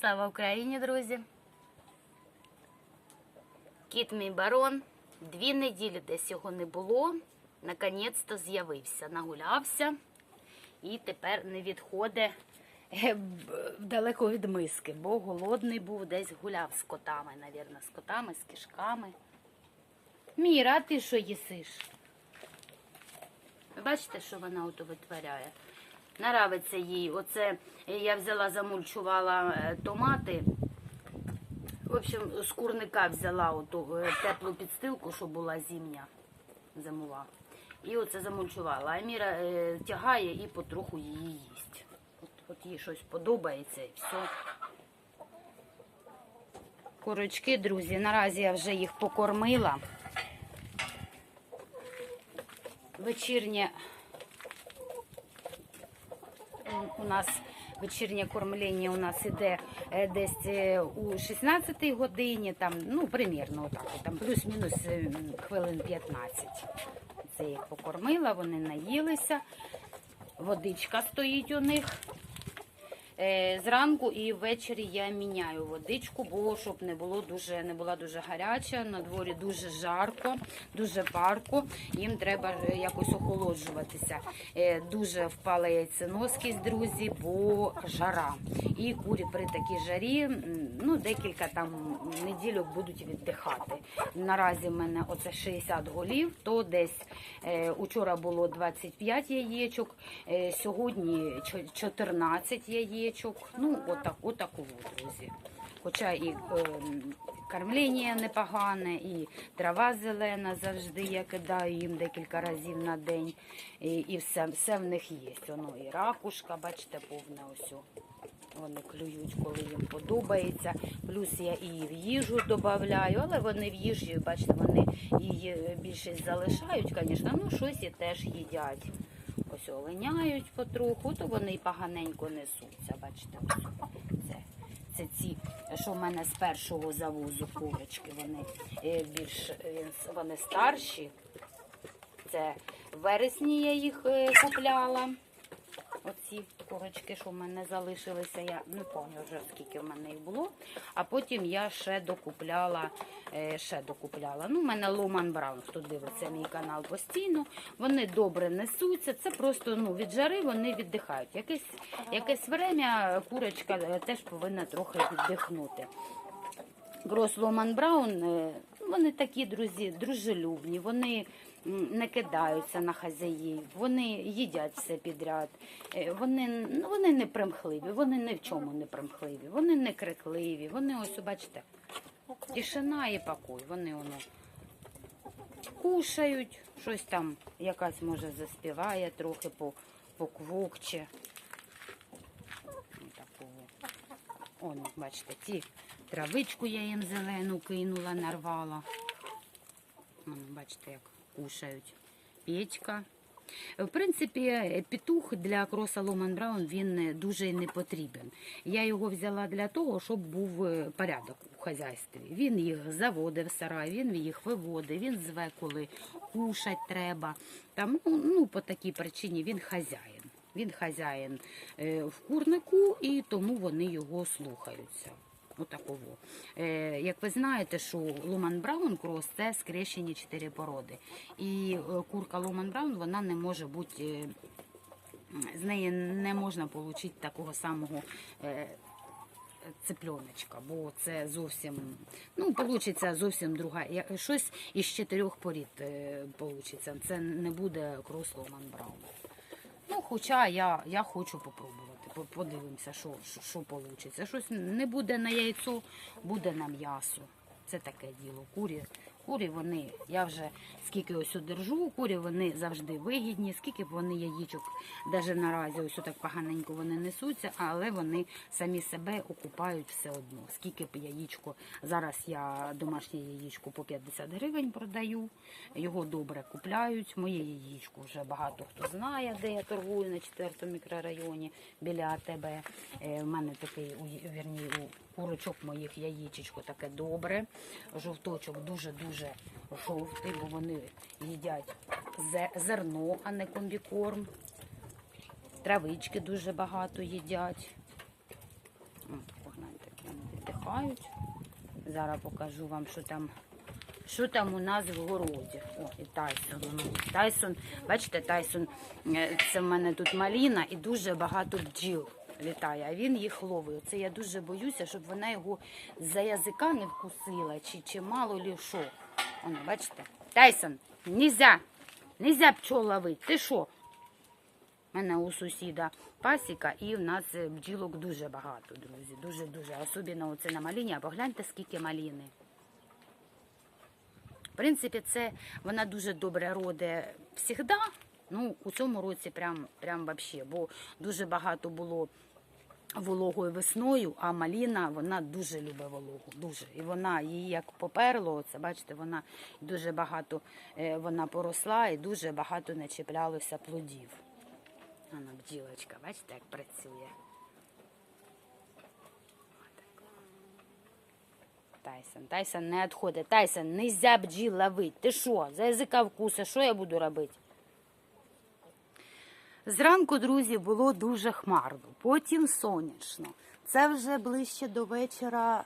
Слава Україні, друзі! Кіт мій барон. Дві неділі десь його не було. Наконець-то з'явився, нагулявся і тепер не відходить е, далеко від миски, бо голодний був, десь гуляв з котами, навірно, з котами, з кишками. Міра, ти що їсиш? Бачите, що вона ото витворяє? Наравиться їй. Оце я взяла, замульчувала е, томати. В общем, з курника взяла оту е, теплу підстилку, що була зимня, зимова. І оце замульчувала. А Міра е, тягає і потроху її їсть. От, от їй щось подобається і все. Курочки, друзі, наразі я вже їх покормила. Вечірнє у нас вечірнє кормлення у нас іде е, десь е, у 16 годині, там, ну, примірно, отак, там плюс-мінус е, хвилин 15. Це їх покормила, вони наїлися. Водичка стоїть у них. Е, Зранку і ввечері я міняю водичку, бо щоб не було дуже не була дуже гаряча. На дворі дуже жарко, дуже парко. Їм треба е, якось охолоджуватися. Е, Дуже впала яйценоскість, друзі, бо жара. І курі при такій жарі ну декілька там неділю будуть віддихати. Наразі в мене оце 60 голів, то десь учора було 25 яєчок, сьогодні 14 яєчок. Ну, отак, отаку, друзі. Хоча і е, кормлення непогане, і трава зелена завжди я кидаю їм декілька разів на день. І, і все, все в них є. Воно і ракушка, бачите, повне ось. Вони клюють, коли їм подобається. Плюс я і в їжу додаю, але вони в їжі, бачите, вони її більшість залишають, звісно, ну щось і теж їдять. Ось оленяють потроху, то вони й поганенько несуться. Бачите, це. Це ці, що в мене з першого завозу курочки, вони е, більш е, вони старші. Це в вересні я їх е, купляла. Оці курочки, що в мене залишилися, я не пам'ятаю вже скільки в мене їх було. А потім я ще докупляла, е, ще докупляла. Ну, в мене Ломан Браун, хто дивиться мій канал постійно. Вони добре несуться. Це просто ну, від жари вони віддихають. Якесь, якесь время курочка е, теж повинна трохи віддихнути. Грос Ломан Браун, е, вони такі друзі, дружелюбні, вони не кидаються на хазяїв, вони їдять все підряд, е, вони, ну, вони не примхливі, вони ні в чому не примхливі, вони не крикливі, вони ось, бачите, тишина і покой, вони воно кушають, щось там якась може заспіває, трохи по, поквокче. Такого. Он, бачите, ці травичку я їм зелену кинула, нарвала. Бачите, як кушають. Печка. В принципі, петух для кроса Ломан Браун він дуже не потрібен. Я його взяла для того, щоб був е, порядок у хазяйстві. Він їх заводив сарай, він їх виводив, він зве, коли кушать треба. Там, ну, ну, по такій причині він хазяїн. Він хазяїн е, в курнику, і тому вони його слухаються. Отаково. Е, як ви знаєте, що Ломан Браун крос це скрещені чотири породи. І е, курка Ломан Браун вона не може бути, е, з неї не можна отримати такого самого. Цепльоночка, бо це зовсім ну получиться зовсім друга. Щось із чотирьох порід получиться. Це не буде крос Ломан Браун. Ну, хоча я, я хочу попробувати. По- Подивимося, що, що, вийде. Щось не буде на яйцо, буде на м'ясо. Це таке діло. Курі, курі вони, я вже скільки ось держу, курі вони завжди вигідні, скільки б вони яєчок, навіть наразі ось так поганенько вони несуться, але вони самі себе окупають все одно. Скільки б яєчко, зараз я домашнє яєчко по 50 гривень продаю, його добре купляють. Моє яєчко вже багато хто знає, де я торгую на 4 мікрорайоні біля АТБ. Е, в мене такий, вірні, курочок моїх яєчечко таке добре. Жовточок дуже-дуже жовтий, бо вони їдять зерно, а не комбікорм. Травички дуже багато їдять. От, погляньте. віддихають. Зараз покажу вам, що там, що там у нас в городі. О, і Тайсон. Тайсон, бачите, Тайсон, е, це в мене тут маліна і дуже багато бджіл літає, а він їх ловить. Це я дуже боюся, щоб вона його за язика не вкусила, чи, чи мало лі що. Воно, бачите? Тайсон, нельзя, нельзя пчол ловити. Ти що? У мене у сусіда пасіка, і в нас е, бджілок дуже багато, друзі. Дуже-дуже. Особливо оце на маліні. А погляньте, скільки маліни. В принципі, це вона дуже добре роде завжди. Ну, у цьому році прям, прям вообще, бо дуже багато було вологою весною, а маліна вона дуже любить вологу. Дуже. І вона її як поперло, оце бачите, вона дуже багато е, вона поросла і дуже багато не чіплялося плодів. Вона бджілочка, бачите, як працює. Тайсон, Тайсон не відходить. Тайсон, нельзя бджіл ловити. Ти що, за язика вкуса, що я буду робити? Зранку, друзі, було дуже хмарно, потім сонячно. Це вже ближче до вечора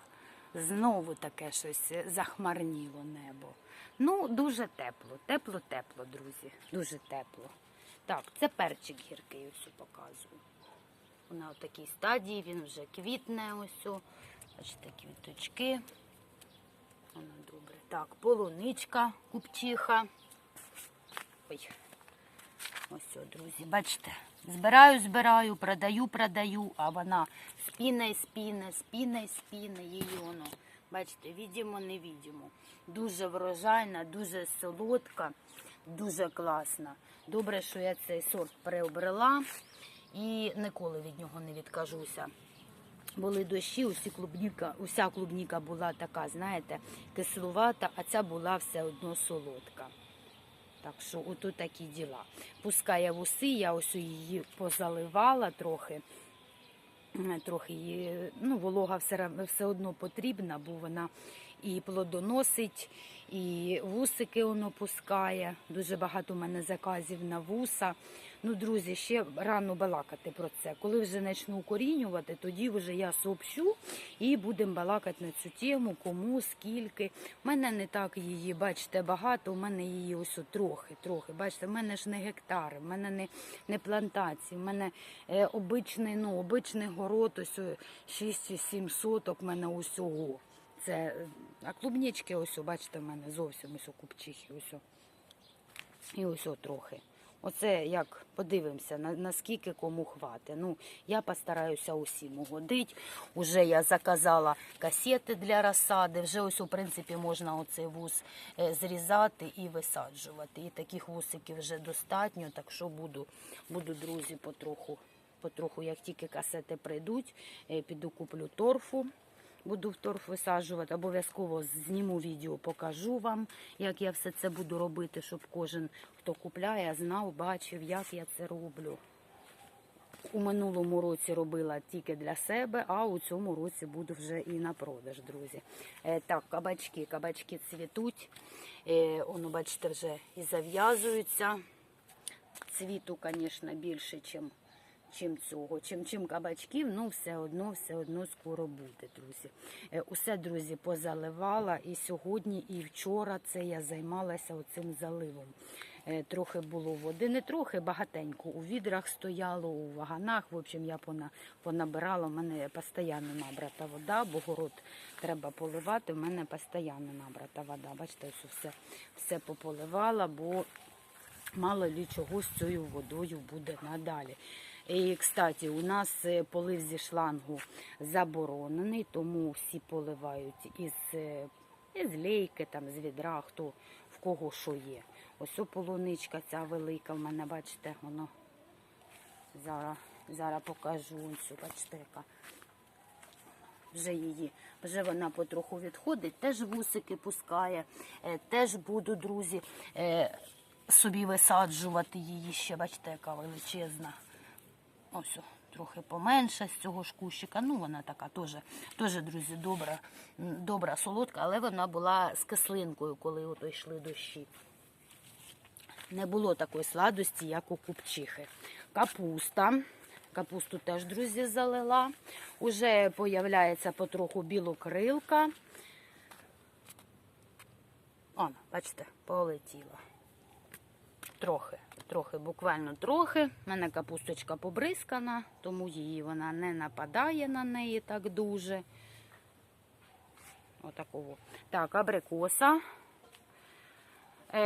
знову таке щось захмарніло небо. Ну, дуже тепло, тепло-тепло, друзі. Дуже тепло. Так, це перчик гіркий, ось показую. В такій стадії, він вже квітне ось. Бачите, квіточки. Воно добре. Так, полуничка, купчиха. Ой. Ось, друзі, бачите, збираю, збираю, продаю, продаю, а вона спіне, спіне, спіне, спіне, її воно. Бачите, відімо, не відімо. Дуже врожайна, дуже солодка, дуже класна. Добре, що я цей сорт приобрела і ніколи від нього не відкажуся. Були дощі, клубніка, уся клубніка була така, знаєте, кислувата, а ця була все одно солодка. Так що отут такі діла. Пускає вуси, я ось її позаливала трохи. Е, Трохи її, ну, волога все, все одно потрібна, бо вона і плодоносить, і вусики воно пускає. Дуже багато в мене заказів на вуса. Ну, друзі, ще рано балакати про це. Коли вже почну укорінювати, тоді вже я сообщу і будемо балакати на цю тему, кому, скільки. У мене не так її, бачите, багато, у мене її ось трохи, трохи. Бачите, в мене ж не гектари, в мене не, не плантації, в мене е, обичний, ну, обичний город, ось 6-7 соток в мене усього. Це, а клубнички ось, бачите, в мене зовсім ось о, купчихи, ось. І ось трохи. Оце як подивимося, на, наскільки кому хватить. Ну, я постараюся усім угодити. Уже я заказала касети для розсади. Вже ось, у принципі, можна оцей вуз е, зрізати і висаджувати. І таких вусиків вже достатньо, так що буду, буду друзі, потроху, потроху, як тільки касети прийдуть, е, піду куплю торфу. Буду в торф висаджувати, обов'язково зніму відео, покажу вам, як я все це буду робити, щоб кожен, хто купляє, знав, бачив, як я це роблю. У минулому році робила тільки для себе, а у цьому році буду вже і на продаж, друзі. Е, так, кабачки, кабачки цвітуть. Е, воно, бачите, вже і зав'язуються. Цвіту, звісно, більше, ніж чим цього, чим чим кабачків, ну все одно, все одно скоро буде, друзі. Е, Усе, друзі, позаливала і сьогодні, і вчора це я займалася оцим заливом. Е, Трохи було води, не трохи, багатенько. У відрах стояло, у ваганах. В общем, я понабирала. У мене постійно набрата вода, бо город треба поливати. У мене постійно набрата вода. Бачите, ось все, все пополивала, бо мало лі чого з цією водою буде надалі. І, кстати, у нас е, полив зі шлангу заборонений, тому всі поливають із, е, із лейки, там, з відра, хто в кого що є. Ось о полуничка ця велика в мене, бачите, воно зараз, зараз покажу. Ось, бачите, яка вже її, вже вона потроху відходить, теж вусики пускає, е, теж буду, друзі, собі висаджувати її ще, бачите, яка величезна. Ось, трохи поменше з цього ж кущика. Ну, вона така теж, теж друзі, добра, добра солодка, але вона була з кислинкою, коли ото йшли дощі. Не було такої сладості, як у купчихи. Капуста. Капусту теж, друзі, залила. Уже появляється потроху білокрилка. Оно, бачите, полетіла. Трохи, трохи, буквально трохи. У мене капусточка побризкана, тому її вона не нападає на неї так дуже. Отакого. Так, абрикоса.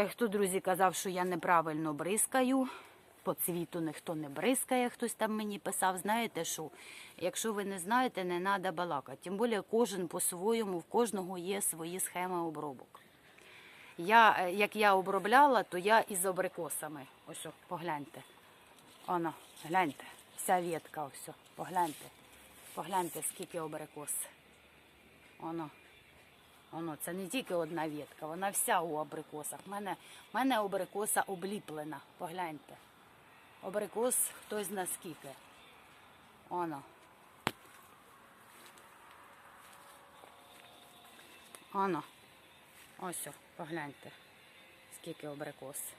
Хто, друзі, казав, що я неправильно бризкаю. По цвіту ніхто не бризкає, хтось там мені писав. Знаєте що? Якщо ви не знаєте, не треба балакати. Тим більше кожен по-своєму, в кожного є свої схеми обробок. Я, е, як я обробляла, то я із абрикосами. Ось, погляньте. Оно, гляньте. Вся ветка, ось, погляньте. Погляньте, скільки абрикос. Оно. Воно, це не тільки одна ветка, вона вся у абрикосах. У мене, в мене абрикоса обліплена. Погляньте. Абрикос хтось зна скільки. Оно. Оно. Ось, погляньте, скільки абрикос.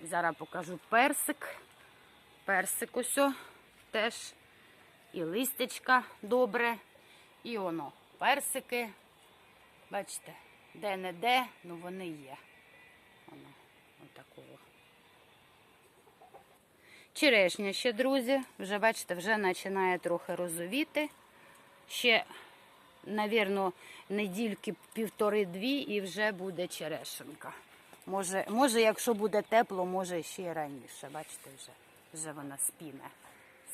Зараз покажу персик. Персик ось теж. І листячка добре. І воно, персики. Бачите, де-не-де, ну вони є. Воно, отакого. Черешня ще, друзі, вже бачите, вже починає трохи розовіти. Ще, навірно, недільки півтори-дві і вже буде черешенка. Може, може, якщо буде тепло, може ще й раніше. Бачите, вже, вже вона спіне.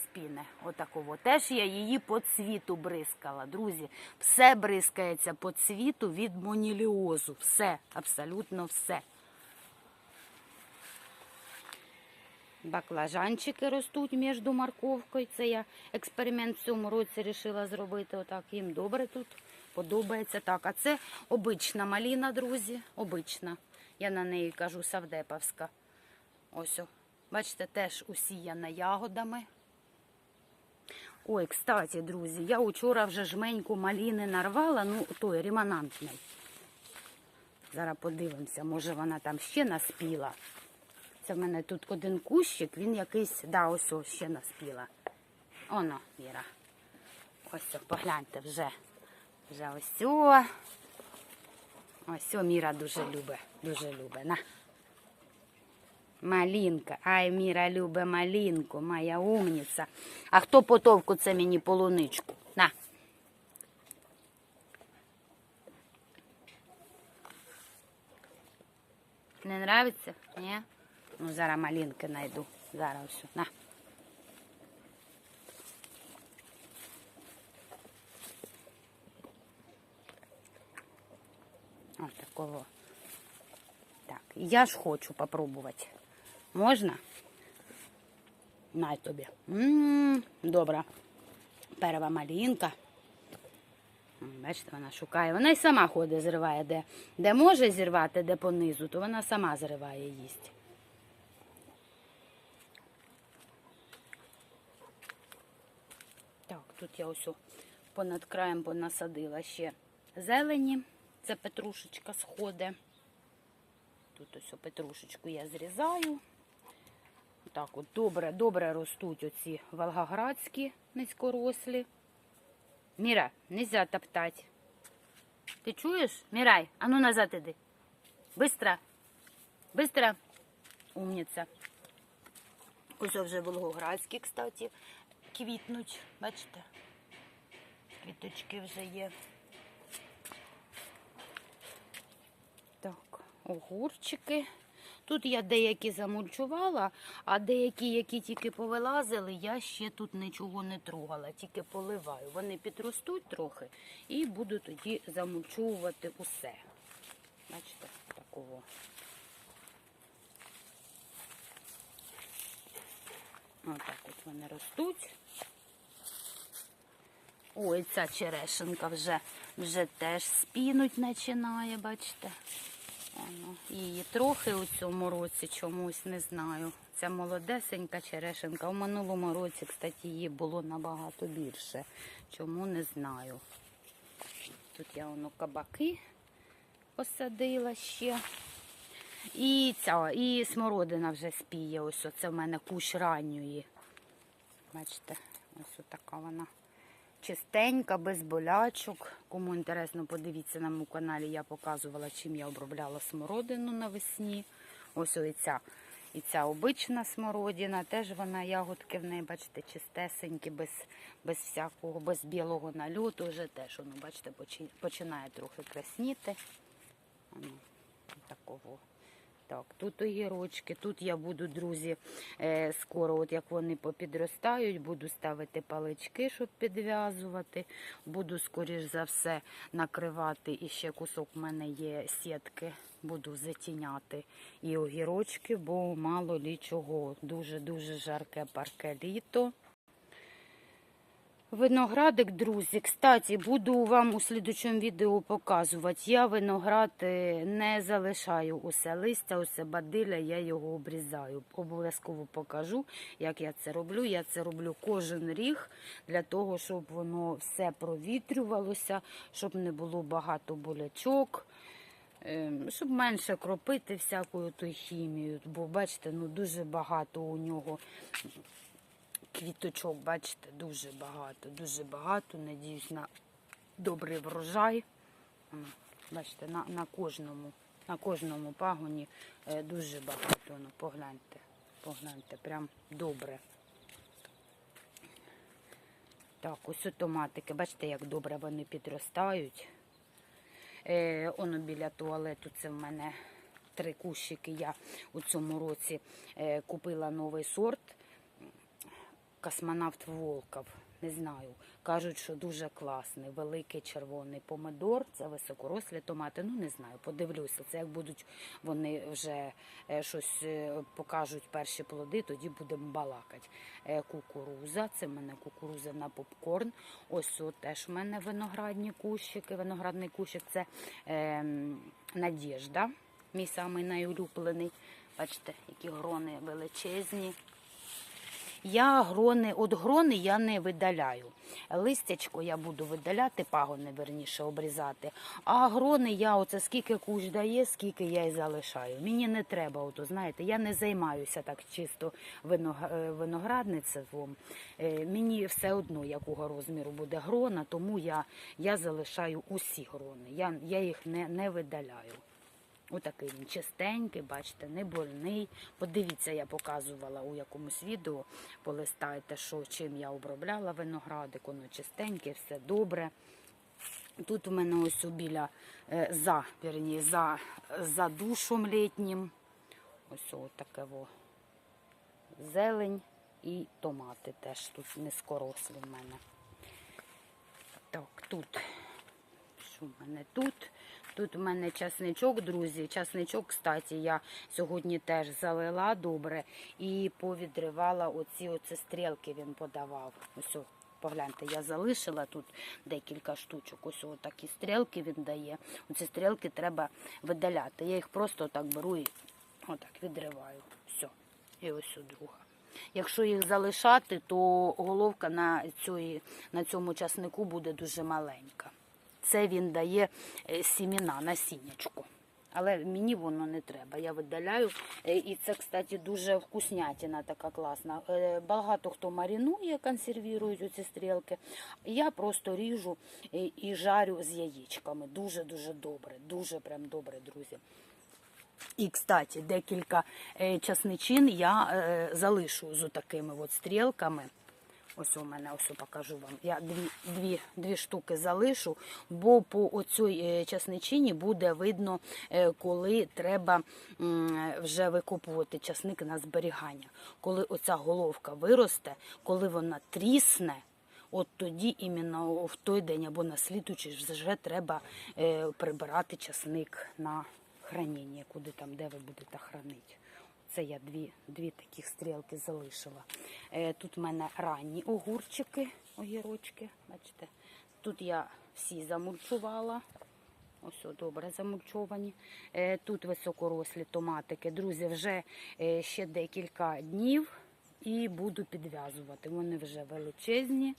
Спіне. Отакого. Теж я її по цвіту бризкала. Друзі, все бризкається по цвіту від моніліозу. Все, абсолютно все. Баклажанчики ростуть між морковкою. Це я експеримент в цьому році вирішила зробити. Отак їм добре тут подобається. Так, а це обична маліна, друзі. Обична. Я на неї кажу савдеповська. Ось, бачите, теж усіяна ягодами. Ой, кстати, друзі, я учора вже жменьку маліни нарвала, ну той реманантний. Зараз подивимося, може вона там ще наспіла. Це в мене тут один кущик, він якийсь, да, ось ось ще наспіла. Оно, Віра. Ось, о, погляньте вже. Вже ось о. Ось о, Міра дуже любить, дуже любить. На. Малинка. Ай, Міра любить малинку, моя умниця. А хто потовку це мені полуничку? На. Не нравиться? Ні? Ну, зараз малинки знайду. Зараз ось. На. Ось такого. Так, я ж хочу попробувати. Можна? На тобі. М, Добра. Перва малинка. Бачите, вона шукає. Вона й сама ходить, зриває, де, де може зірвати, де понизу, то вона сама зриває їсть. Так, тут я ось понад краєм понасадила ще зелені. Це петрушечка сходить. Тут ось петрушечку я зрізаю. Так от добре, добре ростуть оці волгоградські низькорослі. Міра, нельзя топтати. Ти чуєш? Мірай, а ну назад іди. Быстро. Быстро. Умниця. Ось вже волгоградські, кстати, квітнуть. Бачите? Квіточки вже є. Так, огурчики. Тут я деякі замульчувала, а деякі, які тільки повилазили, я ще тут нічого не трогала, тільки поливаю. Вони підростуть трохи і буду тоді замульчувати усе. Бачите, такого. Отак от вони ростуть. Ой, ця черешенка вже, вже теж спінуть починає, бачите. Воно, її трохи у цьому році чомусь не знаю. Ця молодесенька черешенка. У минулому році, кстати, її було набагато більше. Чому не знаю. Тут я воно кабаки посадила ще. І ця, і смородина вже спіє. Ось це в мене кущ ранньої. Бачите, ось така вона. Чистенька, без болячок. Кому інтересно, подивіться на моєму каналі, я показувала, чим я обробляла смородину навесні. Ось і ця, і ця обична смородина, теж вона ягодки в неї, бачите, чистесенькі, без, без всякого, без білого нальоту. Вже теж, воно, бачите, починає трохи красніти. Такого. Так, тут огірочки, тут я буду, друзі, е, скоро, от як вони попідростають, буду ставити палички, щоб підв'язувати. Буду, скоріш за все, накривати. І ще кусок в мене є сітки. Буду затіняти і огірочки, бо мало лі чого. Дуже-дуже жарке парке літо. Виноградик, друзі, кстати, буду вам у слідучому відео показувати. Я виноград е, не залишаю усе листя, усе бадиля, я його обрізаю. Обов'язково покажу, як я це роблю. Я це роблю кожен ріг для того, щоб воно все провітрювалося, щоб не було багато болячок. Ем, Щоб менше кропити всякою тою хімією, бо бачите, ну дуже багато у нього квіточок, бачите, дуже багато, дуже багато. Надіюсь на добрий врожай. Бачите, на, на кожному, на кожному пагоні е, дуже багато. Ну, погляньте, погляньте, прям добре. Так, ось томатики, бачите, як добре вони підростають. Е, біля туалету це в мене три кущики. Я у цьому році е, купила новий сорт космонавт Волков. Не знаю. Кажуть, що дуже класний, великий червоний помидор. Це високорослі томати. Ну не знаю, подивлюся. Це як будуть вони вже е, щось е, покажуть перші плоди, тоді будемо балакати. Е, Кукуруза, це в мене кукуруза на попкорн. Ось от теж в мене виноградні кущики. Виноградний кущик це е, Надіжда, мій самий найулюблений. Бачите, які грони величезні. Я грони, от грони я не видаляю. Листячко я буду видаляти, пагони верніше обрізати. А грони я оце скільки кущ дає, скільки я і залишаю. Мені не треба, ото знаєте, я не займаюся так чисто е, виноградництвом. Е, Мені все одно, якого розміру буде грона, тому я, я залишаю усі грони. Я, я їх не, не видаляю. Отакий він чистенький, бачите, не больний. Подивіться, я показувала у якомусь відео. Полистайте, що чим я обробляла виноградик, воно чистеньке, все добре. Тут у мене ось біля е, за, вірні, за, за душом літнім. Ось таке во. Зелень і томати теж тут низкорослі в мене. Так, тут. Що в мене тут? Тут у мене часничок, друзі. Часничок, кстати, я сьогодні теж залила добре і повідривала оці стрілки він подавав. Ось, погляньте, я залишила тут декілька штучок. Ось такі стрілки він дає. Оці стрілки треба видаляти. Я їх просто так беру і отак відриваю. Все. І ось друга. Якщо їх залишати, то головка на цьому часнику буде дуже маленька. Це він дає е, сіміна, насіннячку. Але мені воно не треба. Я видаляю. Е, І це, кстати, дуже вкуснятина така класна. Е, Багато хто марінує, консервують оці стрілки. Я просто ріжу і- жарю з яєчками. Дуже-дуже добре. Дуже прям добре, друзі. І, кстати, декілька часничин я залишу з такими от стрілками. Ось у мене, ось покажу вам. Я дві, дві, дві штуки залишу, бо по оцій е, часничині буде видно, е, коли треба вже викопувати часник на зберігання. Коли оця головка виросте, коли вона трісне, От тоді іменно в той день або на слідуючий вже треба е, прибирати часник на хранення, куди там, де ви будете хранити. Це я дві, дві таких стрілки залишила. Е, тут в мене ранні огурчики, огірочки. Бачите, тут я всі замульчувала. Ось добре замульчовані. Е, Тут високорослі томатики. Друзі, вже е, ще декілька днів і буду підв'язувати. Вони вже величезні.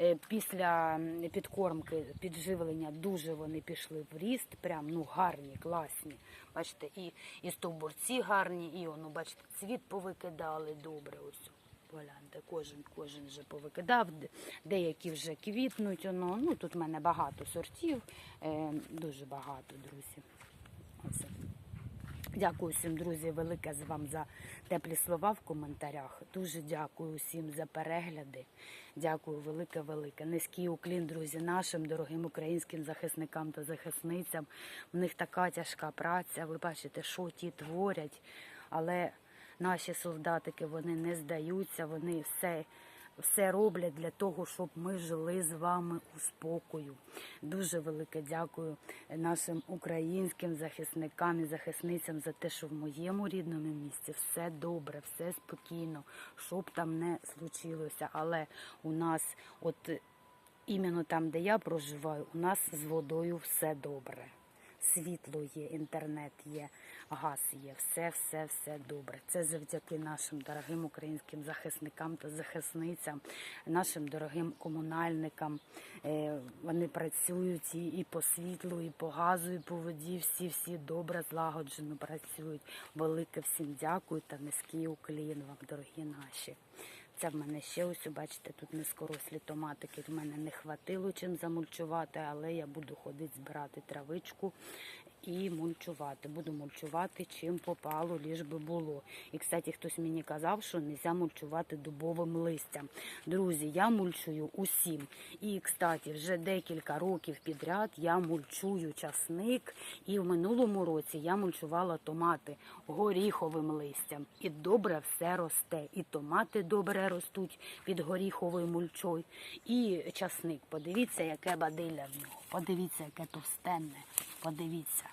Е, після підкормки, підживлення дуже вони пішли в ріст, прям ну гарні, класні. Бачите, і, і стовбурці гарні, і воно, бачите, цвіт повикидали добре. Ось. Погляньте, кожен, кожен вже повикидав, деякі вже квітнуть. Воно. Ну, тут в мене багато сортів, е, дуже багато, друзі. Оце. Дякую всім, друзі, велике з вам за теплі слова в коментарях. Дуже дякую всім за перегляди. Дякую, велике, велике. Низький уклін, друзі, нашим дорогим українським захисникам та захисницям. У них така тяжка праця. Ви бачите, що ті творять, але наші солдатики вони не здаються, вони все. Все роблять для того, щоб ми жили з вами у спокою. Дуже велике дякую нашим українським захисникам і захисницям за те, що в моєму рідному місті все добре, все спокійно, що б там не случилося. Але у нас, от іменно там, де я проживаю, у нас з водою все добре. Світло є, інтернет є, газ є, все, все, все добре. Це завдяки нашим дорогим українським захисникам та захисницям, нашим дорогим комунальникам. Е, Вони працюють і, по світлу, і по газу, і по воді. Всі, всі добре, злагоджено працюють. Велике всім дякую та низький уклін вам, дорогі наші. Це в мене ще ось, бачите, тут низькорослі томатики. В мене не хватило чим замульчувати, але я буду ходити збирати травичку і мульчувати. Буду мульчувати чим попало, ліж би було. І, кстати, хтось мені казав, що не можна мульчувати дубовим листям. Друзі, я мульчую усім. І, кстати, вже декілька років підряд я мульчую часник. І в минулому році я мульчувала томати горіховим листям. І добре все росте. І томати добре ростуть під горіховою мульчою. І часник. Подивіться, яке бадилля в нього. Подивіться, яке товстенне. Подивіться.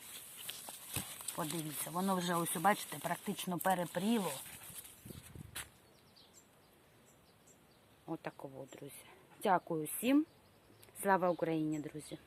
Подивіться, воно вже ось, бачите, практично перепріло. Отаково, друзі. Дякую всім. Слава Україні, друзі!